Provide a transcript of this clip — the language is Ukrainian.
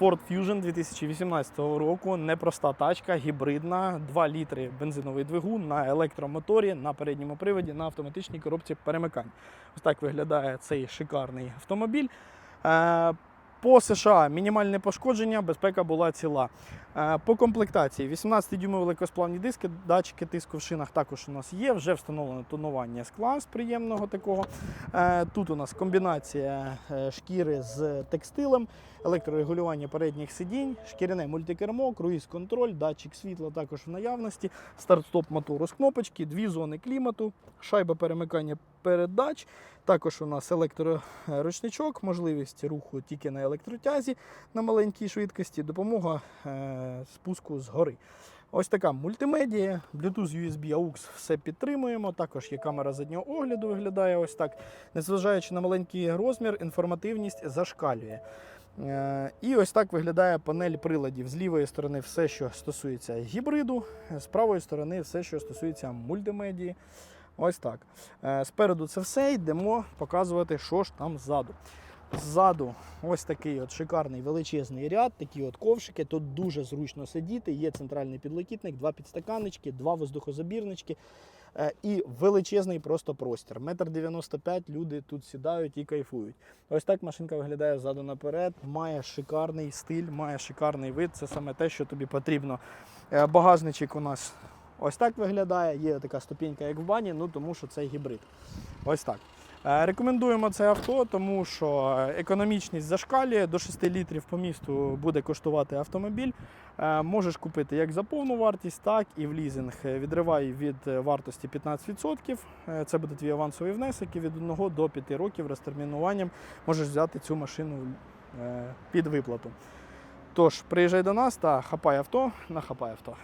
Ford Fusion 2018 року. Непроста тачка, гібридна, 2 літри бензиновий двигун на електромоторі, на передньому приводі, на автоматичній коробці перемикань. Ось так виглядає цей шикарний автомобіль. По США мінімальне пошкодження, безпека була ціла. Е, По комплектації 18-дюймові легкосплавні диски, датчики тиску в шинах також у нас є. Вже встановлено тонування скла з приємного такого. Е, Тут у нас комбінація е, шкіри з текстилем, електрорегулювання передніх сидінь, шкіряне мультикермо, круїз-контроль, датчик світла також в наявності, старт-стоп мотору з кнопочки, дві зони клімату, шайба перемикання передач. Також у нас електроручничок, можливість руху тільки на електротязі на маленькій швидкості, допомога е, спуску згори. Ось така мультимедія, Bluetooth, USB, AUX все підтримуємо. Також є камера заднього огляду, виглядає ось так. Незважаючи на маленький розмір, інформативність зашкалює. Е, І ось так виглядає панель приладів. З лівої сторони все, що стосується гібриду, з правої сторони все, що стосується мультимедії. Ось так. Е, Спереду це все, йдемо показувати, що ж там ззаду. Ззаду ось такий от шикарний величезний ряд, такі от ковшики. Тут дуже зручно сидіти. Є центральний підлокітник, два підстаканнички, два воздухозабірнички е, і величезний просто простір. Метр 95 люди тут сідають і кайфують. Ось так машинка виглядає ззаду наперед. Має шикарний стиль, має шикарний вид. Це саме те, що тобі потрібно. Е, Багажничок у нас ось так виглядає. Є така ступінька, як в бані, ну тому що це гібрид. Ось так. Е, Рекомендуємо це авто, тому що економічність зашкалює до 6 літрів по місту буде коштувати автомобіль. Е, Можеш купити як за повну вартість, так і в лізинг. Відривай від вартості 15%. Е, Це буде твій авансовий внесок і від 1 до 5 років розтермінуванням можеш взяти цю машину під виплату. Тож, приїжджай до нас та хапай авто на хапай авто.